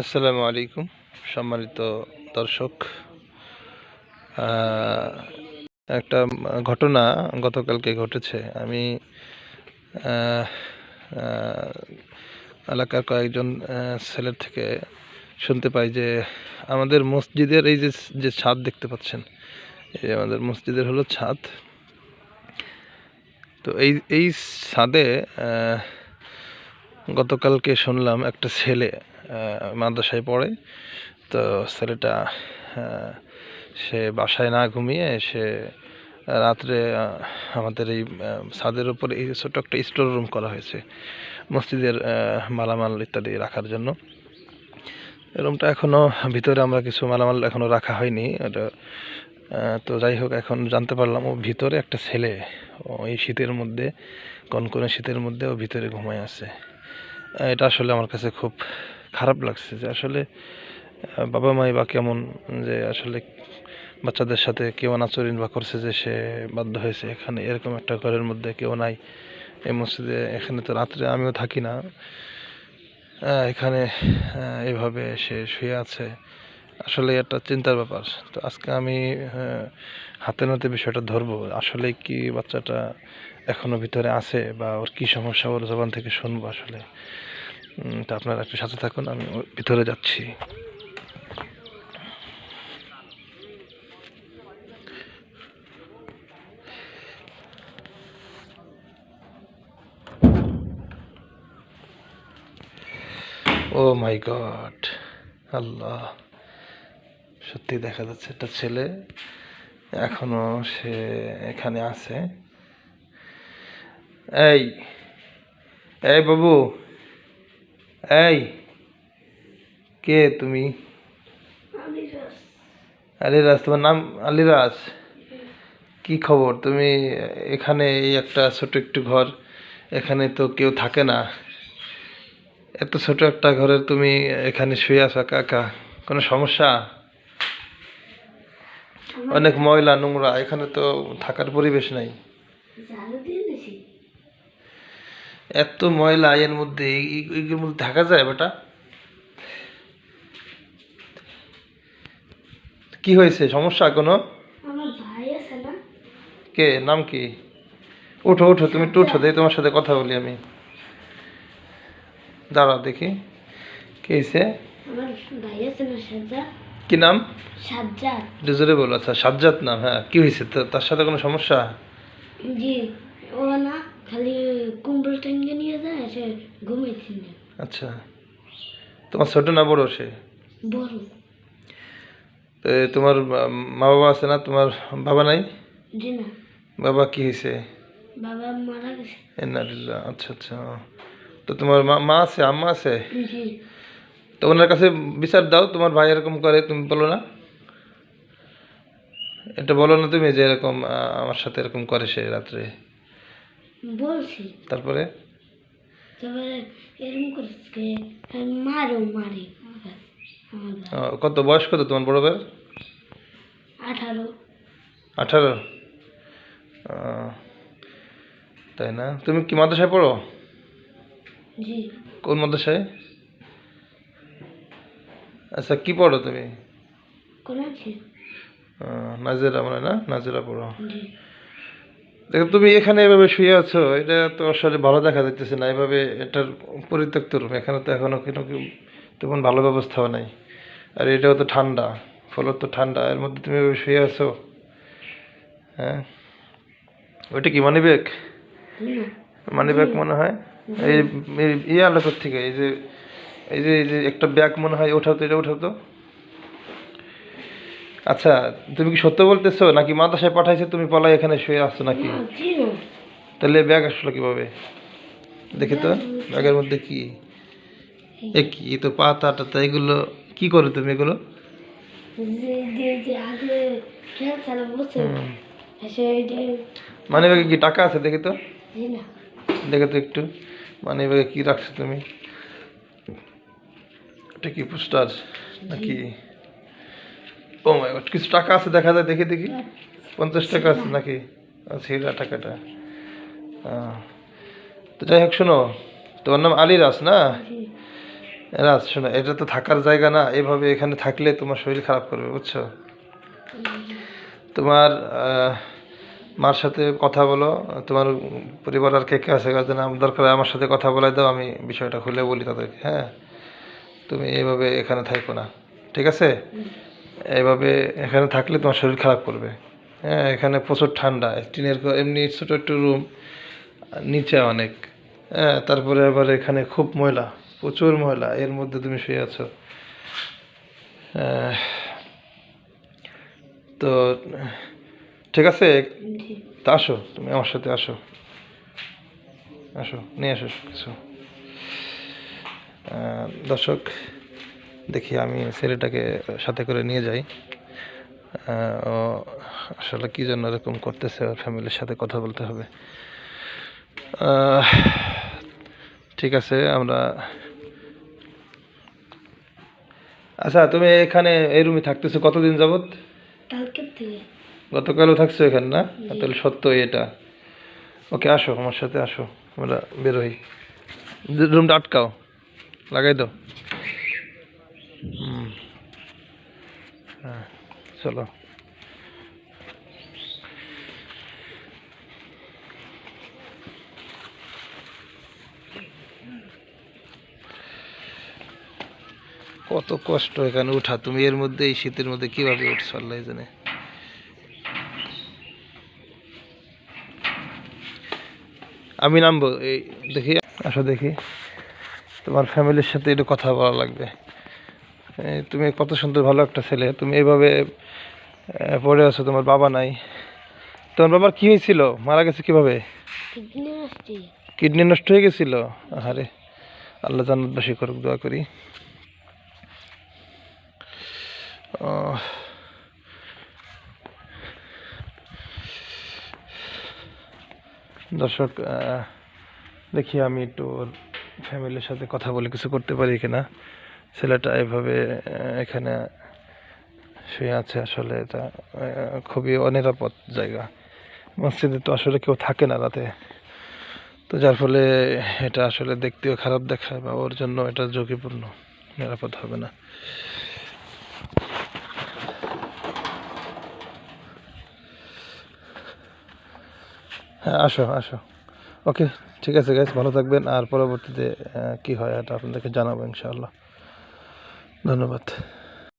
আসসালামু আলাইকুম, সম্মানিত দর্শক। একটা ঘটনা গতকালকে ঘটেছে। আমি এলাকার কয়েকজন ছেলের থেকে শুনতে পাই যে আমাদের মসজিদের এই যে যে ছাদ দেখতে পাচ্ছেন, এই আমাদের মসজিদের হলো ছাদ। তো এই এই ছাদে গতকালকে শুনলাম একটা ছেলে মাদ্রাসায় পড়ে। তো ছেলেটা সে বাসায় না ঘুমিয়ে সে রাত্রে আমাদের এই ছাদের উপরে এই ছোট্ট একটা স্টোর রুম করা হয়েছে, মসজিদের মালামাল ইত্যাদি রাখার জন্য। রুমটা এখনও, ভিতরে আমরা কিছু মালামাল এখনও রাখা হয়নি। তো যাই হোক, এখন জানতে পারলাম ও ভিতরে একটা ছেলে। ও এই শীতের মধ্যে, কনকনে শীতের মধ্যে ও ভিতরে ঘুমায় আছে। এটা আসলে আমার কাছে খুব খারাপ লাগছে যে আসলে বাবা মাই বা কেমন যে আসলে বাচ্চাদের সাথে কেউ আচরণ বা করছে যে সে বাধ্য হয়েছে এখানে, এরকম একটা ঘরের মধ্যে কেউ নাই। এই মসজিদে, এখানে তো রাত্রে আমিও থাকি না। এখানে এভাবে সে শুয়ে আছে। আসলে একটা চিন্তার ব্যাপার। তো আজকে আমি হাতে নাতে বিষয়টা ধরবো। আসলে কি বাচ্চাটা এখনও ভিতরে আছে বা ওর কি সমস্যা, ওর জবান থেকে শুনব আসলে। তা আপনারা একটু সাথে থাকুন, আমি ভিতরে যাচ্ছি। Oh my God, Allah. সত্যি দেখা যাচ্ছে একটা ছেলে এখনও সে এখানে আছে। এই এই বাবু এই কে তুমি? আলিরাজ। তোমার নাম আলিরাজ? কি খবর? তুমি এখানে এই একটা ছোট একটু ঘর এখানে তো কেউ থাকে না। এত ছোট একটা ঘরে তুমি এখানে শুয়ে আছো একা কোনো সমস্যা? অনেক ময়লা নোংরা এখানে তো থাকার পরিবেশ নাই। এত ময়লা এর মধ্যে এগুলোর মধ্যে থাকা যায় বেটা। কি হয়েছে? সমস্যা কোনো? কে? নাম কি? উঠো উঠো তুমি একটু উঠো দেখি তোমার সাথে কথা বলি আমি। দাঁড়া দেখি। কে হয়েছে কি নাম? জোরে বলো আচ্ছা সাজ্জাদ নাম হ্যাঁ। কি হয়েছে তার সাথে কোনো সমস্যা? জি ও না খালি কুম্বল টেঙ্গে নিয়ে যায় সে ঘুমাইছি না আচ্ছা। তোমার ছোট না বড় সে? বড়। তোমার মা- বাবা আছে না? তোমার বাবা নাই? জি না। বাবা কি হয়েছে? বাবা মারা গেছে। এনারিল্লা আচ্ছা আচ্ছা। তো তোমার মা মা আছে আম্মা আছে? জি। তো ওনার কাছে বিচার দাও তোমার ভাই এরকম করে তুমি বলো না। এটা বলো না তুমি যে এরকম আমার সাথে এরকম করে সে রাত্রে। বলছি। তারপরে? তারপরে এরকম করছে মারো মারে আমার আমার ভাই আহ, কত বয়স কত তোমার বড় ভাইয়ের? আঠারো। আঠারো? তাই না? তুমি কি মাদ্রাসায় পড়ো? জি। কোন মাদ্রাসায়? আচ্ছা কি পড়ো তুমি? কোন আছে আহ, নাজিরা মানে না? নাজিরা পড়ো। জি। দেখো তুমি এখানে এভাবে শুয়ে আছো এটা তো আসলে ভালো দেখা যাইতেছে না এভাবে এটার পরিত্যক্ত রুম এখানে তো এখনও কোনো তেমন ভালো ব্যবস্থাও নাই। আর এটাও তো ঠান্ডা ফলত তো ঠান্ডা এর মধ্যে তুমি এভাবে শুয়ে আছো হ্যাঁ? ওইটা কি মানি ব্যাগ মানি ব্যাগ মনে হয়? এই এই- এই থেকে এই যে এই যে এই যে একটা ব্যাগ মনে হয় ওঠাও তো এটা ওঠাও তো। আচ্ছা তুমি কি সত্য বলতেছো? নাকি মাদ্রাসায় পাঠাইছে তুমি পলাই এখানে শুয়ে আসছো নাকি? তাহলে ব্যাগ আসলো কীভাবে? দেখি তো ব্যাগের মধ্যে কি? এ কি তো পাতা টাতা এগুলো কি করো তুমি এগুলো? মানে ব্যাগে কি টাকা আছে দেখি তো। দেখে তো একটু। মানে ব্যাগে কি রাখছো তুমি? এটা কি পোস্টার? নাকি ও মাই গড কিছু টাকা আছে দেখা যায় দেখি দেখি। পঞ্চাশ টাকা আছে নাকি? হিরা টাকাটা। তো যাই হোক শোনো তোমার নাম আলিরাস না? জি। রাজ শোনো এটা তো থাকার জায়গা না এভাবে এখানে থাকলে তোমার শরীর খারাপ করবে বুঝছ? তোমার মার সাথে কথা বলো তোমার পরিবার আর কে কে আছে কাজে নাম দরকার আমার সাথে কথা বলাই দাও আমি বিষয়টা খুলে বলি তাদেরকে হ্যাঁ? তুমি এইভাবে এখানে থাকো না ঠিক আছে? এইভাবে এখানে থাকলে তোমার শরীর খারাপ করবে। হ্যাঁ এখানে প্রচুর ঠান্ডা টিনের এমনি ছোটো একটু রুম নিচে অনেক। হ্যাঁ তারপরে আবার এখানে খুব ময়লা প্রচুর ময়লা এর মধ্যে তুমি শুয়ে আছো। তো ঠিক আছে? তা আসো তুমি আমার সাথে আসো। আসো নিয়ে আসো কিছু দর্শক দেখি আমি ছেলেটাকে সাথে করে নিয়ে যাই। ও আসলে কি জন্য এরকম করতেছে ফ্যামিলির সাথে কথা বলতে হবে। ঠিক আছে আমরা আচ্ছা তুমি এখানে এই রুমে থাকতেছো কতদিন যাবত কালকের গতকালও থাকছো এখানে না? তাহলে সত্য এটা। ওকে আসো আমার সাথে আসো আমরা বেরোই রুমটা আটকাও লাগাই দাও হুম হ্যাঁ চলো। কত কষ্ট এখানে উঠা। তুমি এর মধ্যে, এই শীতের মধ্যে কীভাবে উঠছো আল্লাহ জানে। আমি নামবো, এই দেখি। আসো দেখি। তোমার ফ্যামিলির সাথে একটু কথা বলা লাগবে। তুমি কত সুন্দর ভালো একটা ছেলে। তুমি এইভাবে পড়ে আছো তোমার বাবা নাই। তোমার বাবার কি হয়েছিল? মারা গেছে কীভাবে? কিডনি নষ্ট হয়ে গেছিল? আরে আল্লাহ জান্নাতবাসী করুক দোয়া করি। দর্শক দেখি আমি একটু ওর ফ্যামিলির সাথে কথা বলে কিছু করতে পারি কিনা। ছেলেটা এভাবে এখানে শুয়ে আছে আসলে এটা খুবই অনিরাপদ জায়গা। মসজিদে তো আসলে কেউ থাকে না রাতে। তো যার ফলে এটা আসলে দেখতেও খারাপ দেখায় বা ওর জন্য এটা ঝুঁকিপূর্ণ, নিরাপদ হবে না। হ্যাঁ আসো আসো। ওকে, ঠিক আছে গাইজ ভালো থাকবেন। আর পরবর্তীতে কি হয় এটা আপনাদেরকে জানাব ইনশাআল্লাহ। ধন্যবাদ।